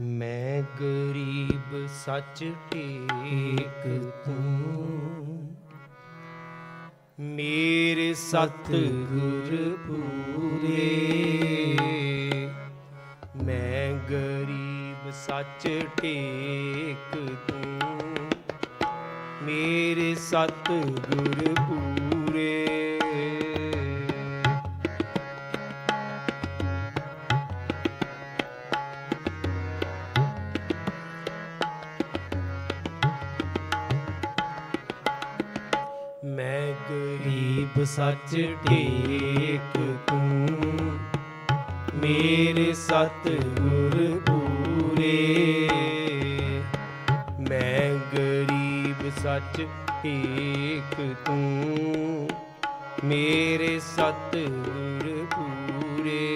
ਮੈਂ ਗਰੀਬ ਸੱਚ ਟੇਕ ਤੂੰ। ਮੇਰੇ ਸਤ ਗੁਰ ਪੂਰੇ। ਮੈਂ ਗਰੀਬ ਸੱਚ ਟੇਕ ਤੂੰ। ਮੇਰੇ ਸਤ ਗੁਰ ਪੂਰੇ। ਗਰੀਬ ਸੱਚ ਟੇਕ ਤੂੰ, ਮੇਰੇ ਸਤ ਗੁਰ ਪੂਰੇ। ਮੈਂ ਗਰੀਬ ਸੱਚ ਟੇਕ ਤੂੰ, ਮੇਰੇ ਸਤ ਗੁਰ ਪੂਰੇ।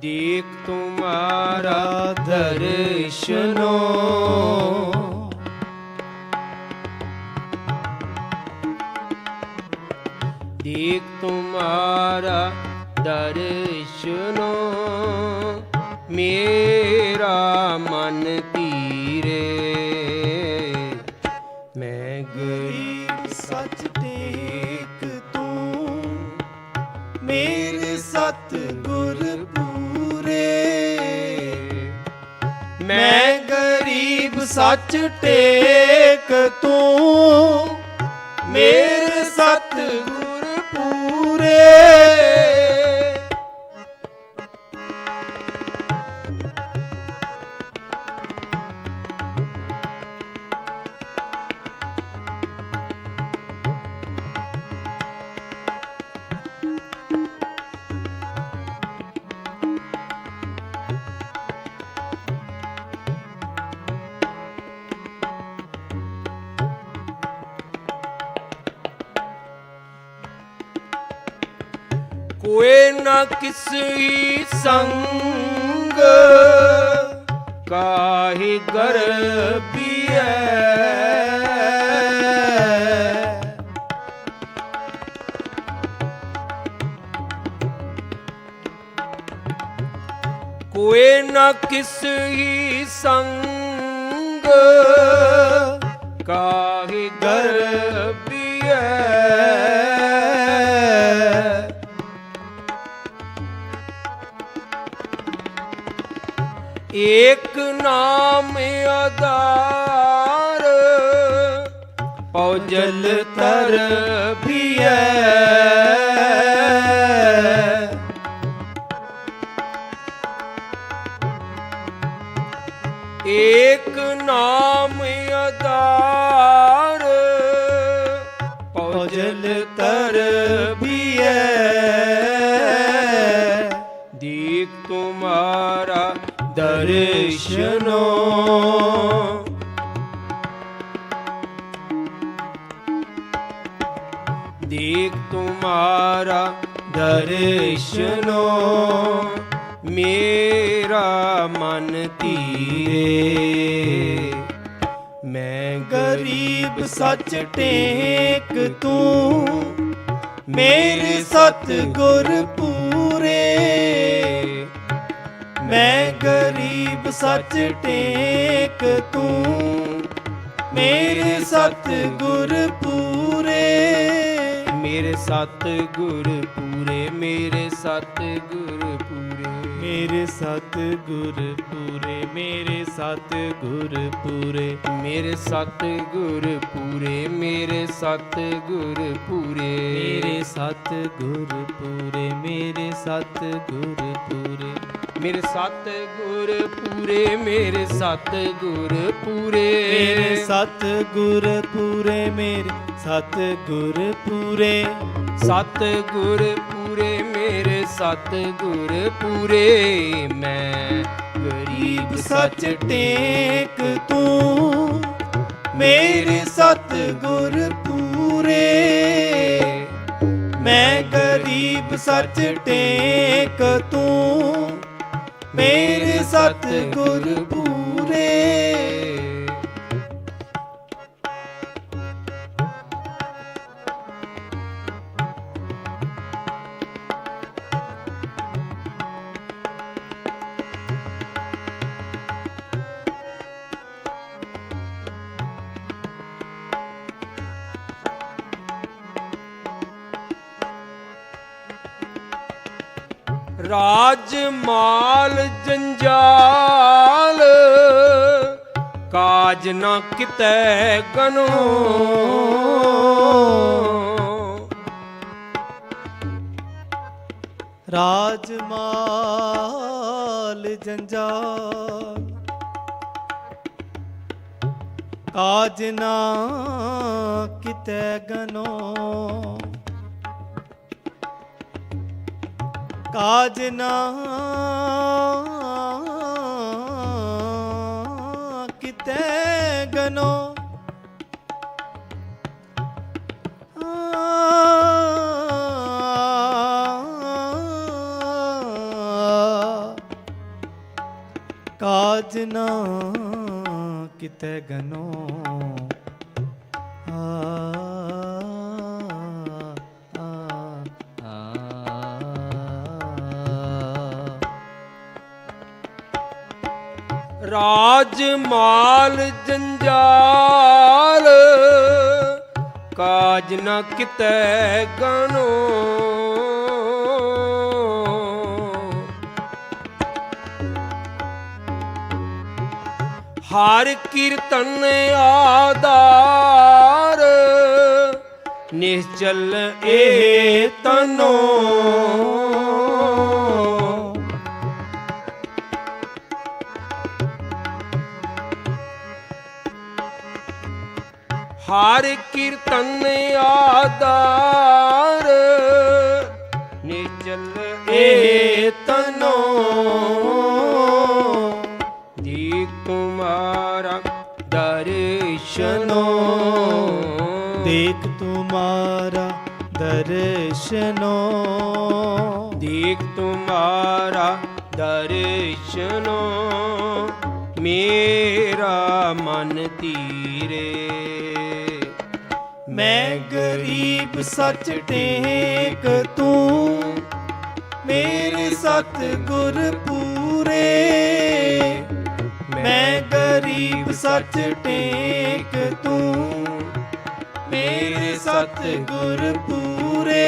ਦੇਖ ਤੁਮਾਰਾ ਦਰਸ਼ਨੋ ਦਰਸ਼ਨੋ ਮੇਰਾ ਮਨ ਧੀਰੇ। ਮੈਂ ਗਰੀਬ ਸੱਚ ਟੇਕ ਤੂੰ, ਮੇਰੇ ਸਤ ਗੁਰ ਪੂਰੇ। ਮੈਂ ਗਰੀਬ ਸੱਚ ਟੇਕ ਤੂੰ, ਮੇਰੇ ਸਤ ਗੁਰ ਪੂਰੇ। ਕੋਏ ਨਾ ਕਿਸੀ ਸੰਗ ਕਾਹੇ ਗਰਬੀਐ ਕੋਏ ਨਾ ਕਿਸੀ ਸੰਗ ਕਾਹੇ ਗਰਬੀਐ ਏਕ ਨਾਮ ਅਦਾਰ ਪਉ ਜਲ ਤਰ ਭੀਐ। ਦਰਸ਼ਨੋ ਦੇਖ ਤੁਮਾਰਾ ਦਰਸ਼ਨੋ ਮੇਰਾ ਮਨ ਧੀਰੇ ਮੈਂ ਗਰੀਬ ਸੱਚ ਟੇਕ ਤੂੰ ਮੇਰੇ ਸਤ ਗੁਰ ਪੂਰੇ ਮੈਂ ਸੱਚ ਟੇਕ ਤੂੰ ਮੇਰੇ ਸਤ ਗੁਰ ਪੂਰੇ। ਮੇਰੇ ਸਤ ਗੁਰ ਪੂਰੇ ਮੇਰੇ ਸਤ ਗੁਰ ਪੂਰੇ। ਮੇਰੇ ਸਤ ਗੁਰ ਪੂਰੇ ਮੇਰੇ ਸਤ ਗੁਰ ਪੂਰੇ। ਮੇਰੇ ਸਤ ਗੁਰ ਪੂਰੇ ਮੇਰੇ ਸਤ ਗੁਰ ਪੂਰੇ। ਮੇਰੇ ਸਤ ਗੁਰ ਪੂਰੇ ਮੇਰੇ ਸਤ ਗੁਰ ਪੂਰੇ। ਮੇਰੇ ਸਤ ਗੁਰ ਪੂਰੇ ਮੇਰੇ ਸਤ ਗੁਰ ਪੂਰੇ। ਮੇਰੇ ਸਤ ਗੁਰ ਪੂਰੇ ਮੇਰੇ ਸਤ ਗੁਰ ਪੂਰੇ। ਸਤ ਗੁਰ ਪੂਰੇ ਮੇਰੇ ਸਤ ਗੁਰ ਪੂਰੇ। ਮੈਂ ਗਰੀਬ ਸੱਚ ਟੇਕ ਤੂੰ ਮੇਰੇ ਸਤ ਗੁਰ ਪੂਰੇ। ਮੈਂ ਗਰੀਬ ਸੱਚ ਟੇਕ ਤੂੰ ਮੇਰੇ ਸਤ ਗੁਰ ਪੂਰੇ ਰਾਜ ਮਾ ਕਾਜ ਨਾ ਕਿਤੈ ਗਨੋ। ਰਾਜਮਾਲ ਜੰਜਾਲ ਕਾਜ ਨਾ ਕਿਤੈ ਗਨੋ। ਕਾਜ ਨਾ ਕਿਤੈ ਗਨੋ। ਕਾਜ ਨਾ ਕਿਤੇ ਗਨੋ। ਆ ਰਾਜ ਮਾਲ ਜੰਜਾਲ ਕਾਜ ਨਾ ਕਿਤੈ ਗਨੋ ਹਰ ਕੀਰਤਨ ਆਧਾਰ ਨਿਸ਼ਚਲ ਇਹ ਤਨੋ। ਹਰ ਕੀਰਤਨ ਆਧਾਰ। ਨਿਚਲ ਏ ਤਨੋ। ਦੀ ਤੁਮਾਰਾ ਦਰਸ਼ਨੋ। ਦੇਖ ਤੁਮਾਰਾ ਦਰਸ਼ਨੋ। ਦੇਖ ਤੁਮਾਰਾ ਦਰਸ਼ਨੋ। ਮੇਰਾ ਮਨ ਧੀਰੇ ਮੈਂ ਗਰੀਬ ਸੱਚ ਟੇਕ ਤੂੰ, ਮੇਰੇ ਸਤ ਗੁਰ ਪੂਰੇ। ਮੈਂ ਗਰੀਬ ਸੱਚ ਟੇਕ ਤੂੰ, ਮੇਰੇ ਸਤ ਗੁਰ ਪੂਰੇ।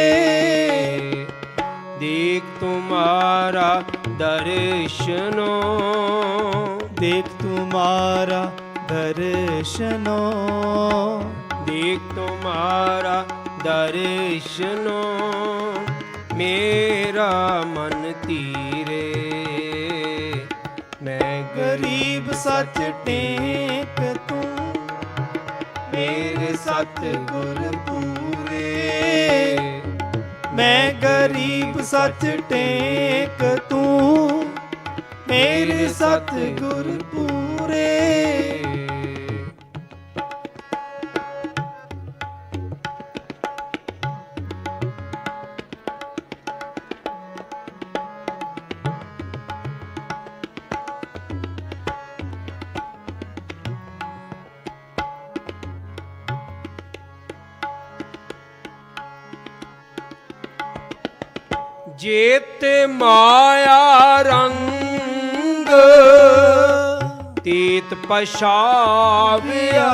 ਦੇਖ ਤੁਮਾਰਾ ਦਰਸ਼ਨੋ, ਦੇਖ ਤੁਮਾਰਾ ਦਰਸ਼ਨੋ। ਦੇਖ ਤੁਮਾਰਾ ਦਰਸ਼ਨੋ, ਮੇਰਾ ਮਨ ਤੀਰੇ ਮੈਂ ਗਰੀਬ ਸੱਚ ਟੇਕ ਤੂੰ, ਮੇਰੇ ਸਤ ਗੁਰ ਪੂਰੇ। ਮੈਂ ਗਰੀਬ ਸੱਚ ਟੇਕ ਤੂੰ, ਮੇਰੇ ਸਤ ਗੁਰ ਪੂਰੇ। ਜੇਤ ਮਾਇਆ ਰੰਗ ਤੀਤ ਪਛਾਵਿਆ।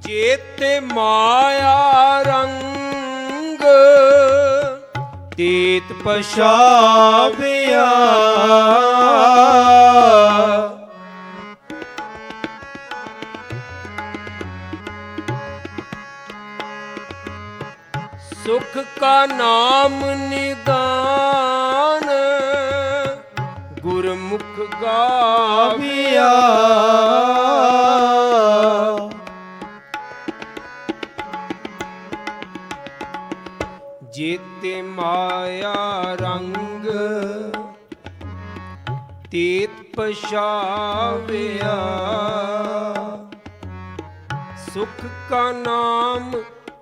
ਜੇਤ ਮਾਇਆ ਰੰਗ ਤੀਤ ਪਛਾਵਿਆ। ਕਾ ਨਾਮ ਨਿਦਾਨ ਗੁਰਮੁਖ ਗਾਵਿਆ। ਜੀਤੇ ਮਾਇਆ ਰੰਗ ਤੀਤ ਪਛਾਵਿਆ। ਸੁਖ ਕਾ ਨਾਮ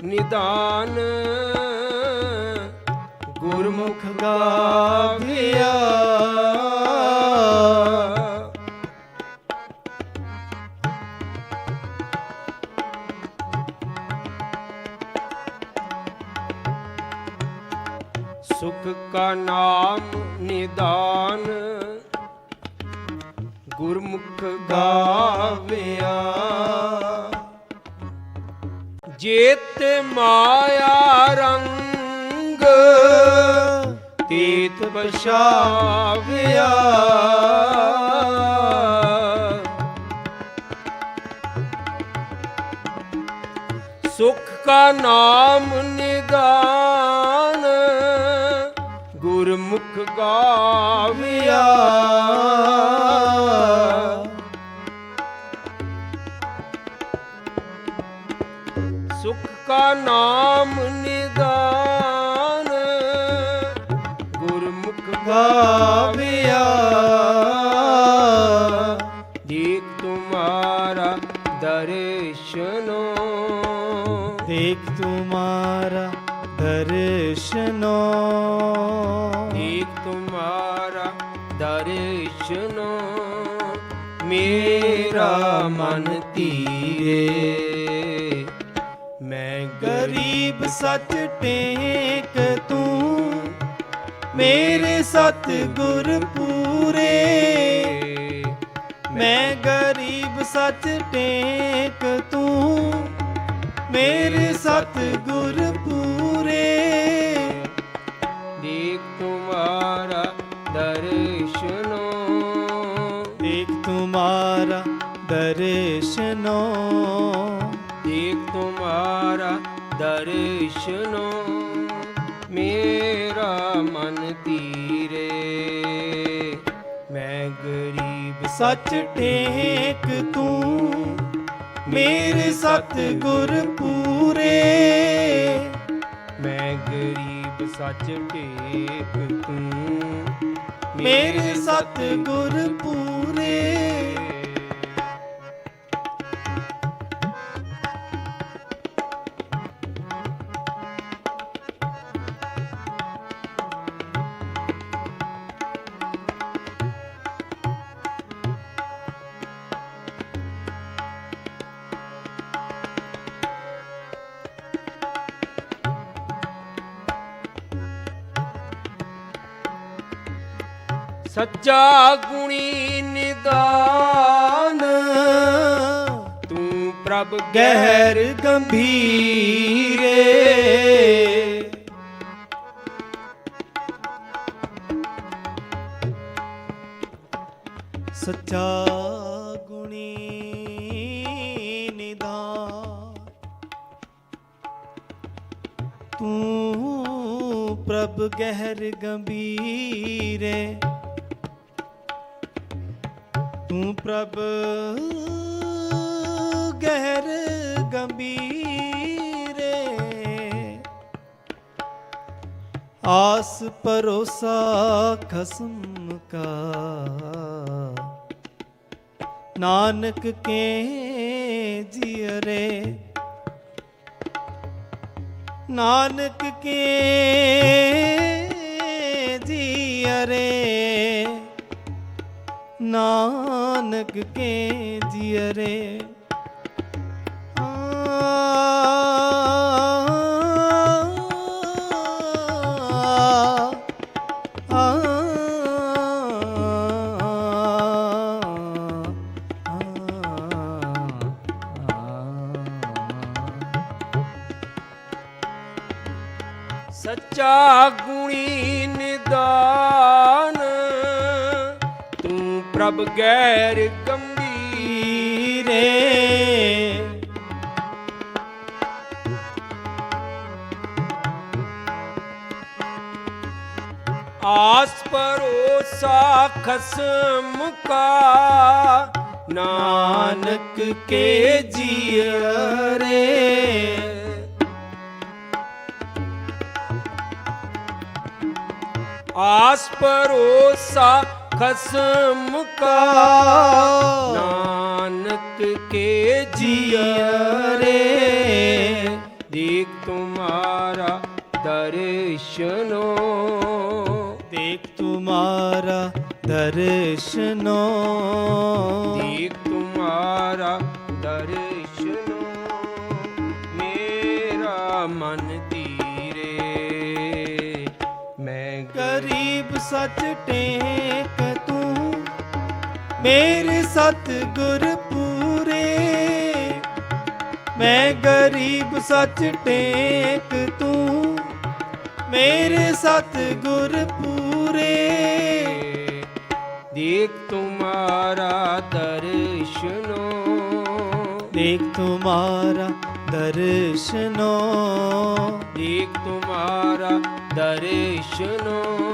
ਨਿਦਾਨ ਗੁਰਮੁਖ ਗਾਵਿਆ ਸੁਖ ਕਾ ਨਾਮ ਨਿਦਾਨ ਗੁਰਮੁਖ ਗਾਵਿਆ ਜੇਤ ਮਾਇਆ ਰੰਗ ਤੀਤ ਪਛਾਵਿਆ। ਸੁਖ ਕਾ ਨਾਮ ਨਿਦਾਨ ਗੁਰਮੁਖ ਗਾਵਿਆ। ਸੁਖ ਕਾ ਨਾਮ ਤੁਮਾਰਾ ਦਰਸ਼ਨੋ ਮੇਰਾ ਮਨ ਧੀਰੇ। ਮੈਂ ਗਰੀਬ ਸੱਚ ਟੇਕ ਤੂੰ, ਮੇਰੇ ਸਤ ਗੁਰ ਪੂਰੇ। ਮੈਂ ਗਰੀਬ ਸੱਚ ਟੇਕ ਤੂੰ, ਮੇਰੇ ਸਤ ਗੁਰ ਪੂਰੇ। ਦੇਖ ਤੁਮਾਰਾ ਦੇਖ ਤੁਮਾਰਾ ਦਰਸ਼ਨੋ। ਦੇਖ ਤੁਮਾਰਾ ਦਰਸ਼ਨੋ। ਮੇਰਾ ਮਨ ਧੀਰੇ ਮੈਂ ਗਰੀਬ ਸੱਚ ਟੇਕ ਤੂੰ ਮੇਰੇ ਸਤ ਗੁਰ ਪੂਰੇ। ਮੈਂ ਗਰੀਬ ਸੱਚ ਟੇਕ ਤੂੰ। ਮੇਰੇ ਸਤਿਗੁਰ ਪੂਰੇ। ਸੱਚਾ ਗੁਣੀ ਨਿਦਾਨ। ਤੂੰ ਪ੍ਰਭ ਗਹਿਰ ਗੰਭੀਰੇ। ਸੱਚਾ ਗੁਣੀ ਨਿਦਾਨ। ਤੂੰ ਪ੍ਰਭ ਗਹਿਰ ਗੰਭੀਰੇ। ਤੂੰ ਪ੍ਰਭ ਗਹਿਰ ਗੰਭੀਰੇ ਆਸ ਪਰੋਸਾ ਖਸਮ ਕਾ। ਨਾਨਕ ਕੇ ਜਿਅਰੇ ਨਾਨਕ ਕੇ ਜਿਅਰੇ ਨਾਨਕ ਕੇ ਜਿਅਰੇ ਤੂੰ ਗੈਰ ਗੰਭੀਰ। ਆਸ ਪਰੋਸਾ ਖਸਮ ਕਾ ਨਾਨਕ ਕੇ ਜੀਅਰੇ। ਆਸ ਪਰੋਸਾ ਖਸਮ ਕਾ ਨਾਨਕ ਕੇ ਜੀਅਰੇ ਦੇਖ ਤੁਮਾਰਾ ਦਰਸ਼ਨੋ। ਦੇਖ ਤੁਮਾਰਾ ਦਰਸ਼ਨੋ। ਦੇਖ ਤੁਮਾਰਾ ਦਰਸ਼ਨੋ। ਮੇਰਾ ਮਨ ਸੱਚ ਟੇਕ ਤੂੰ। ਮੇਰੇ ਸਤਿਗੁਰ ਪੂਰੇ। ਮੈਂ ਗਰੀਬ ਸੱਚ ਟੇਕ ਤੂੰ। ਮੇਰੇ ਸਤਿਗੁਰ ਪੂਰੇ। ਦੇਖ ਤੁਮਾਰਾ ਦਰਸ਼ਨੋ। ਦੇਖ ਤੁਮਾਰਾ ਦਰਸ਼ਨੋ। ਦੇਖ ਤੁਮਾਰਾ ਦਰਸ਼ਨੋ।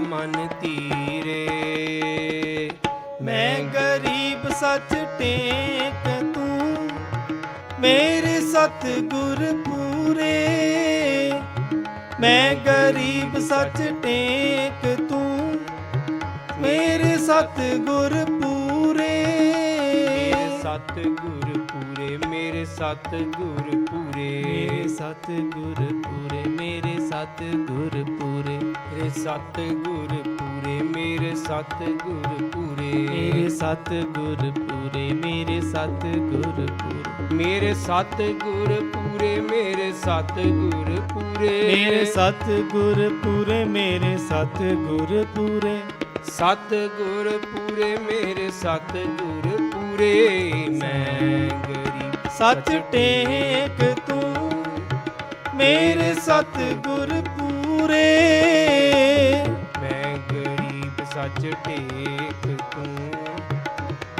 ਮਨ ਤੀਰੇ ਮੈਂ ਗਰੀਬ ਸੱਚ ਟੇਕ ਤੂੰ, ਮੇਰੇ ਸਤਿਗੁਰ ਪੂਰੇ। ਮੈਂ ਗਰੀਬ ਸੱਚ ਟੇਕ ਤੂੰ, ਮੇਰੇ ਸਤਿਗੁਰ ਪੂਰੇ। ਮੇਰੇ ਸਤਿਗੁਰ ਪੂਰੇ, ਮੇਰੇ ਸਤਿਗੁਰ ਪੂਰੇ। ਮੇਰੇ ਸਤਿਗੁਰ ਪੂਰੇ, ਮੇਰੇ ਸਤ ਗੁਰ ਪੂਰੇ ਰੇ ਸਤ ਗੁਰ ਪੂਰੇ ਮੇਰੇ ਸਤ ਗੁਰ ਪੂਰੇ। ਮੇਰੇ ਸਤ ਗੁਰ ਪੂਰੇ ਮੇਰੇ ਸਤ ਗੁਰ ਪੂਰੇ। ਮੇਰੇ ਸਤ ਗੁਰ ਪੂਰੇ ਮੇਰੇ ਸਤ ਗੁਰ ਪੂਰੇ। ਮੇਰੇ ਸਤ ਗੁਰ ਪੂਰੇ ਮੇਰੇ ਸਤ ਗੁਰ ਪੂਰੇ। ਸਤ ਗੁਰ ਪੂਰੇ ਮੇਰੇ ਸਤ ਗੁਰ ਪੂਰੇ। ਮੈਂ ਗਰੀਬ ਸੱਚ ਟੇਕ ਤੂੰ ਮੇਰੇ ਸਤਿਗੁਰ ਪੂਰੇ। ਮੈਂ ਗਰੀਬ ਸੱਚ ਟੇਕ ਤੂੰ।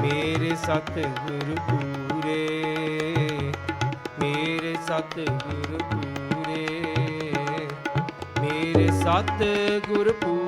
ਮੇਰੇ ਸਤਿਗੁਰ ਪੂਰੇ। ਮੇਰੇ ਸਤਿਗੁਰ ਪੂਰੇ। ਮੇਰੇ ਸਤਿਗੁਰ ਪੂਰੇ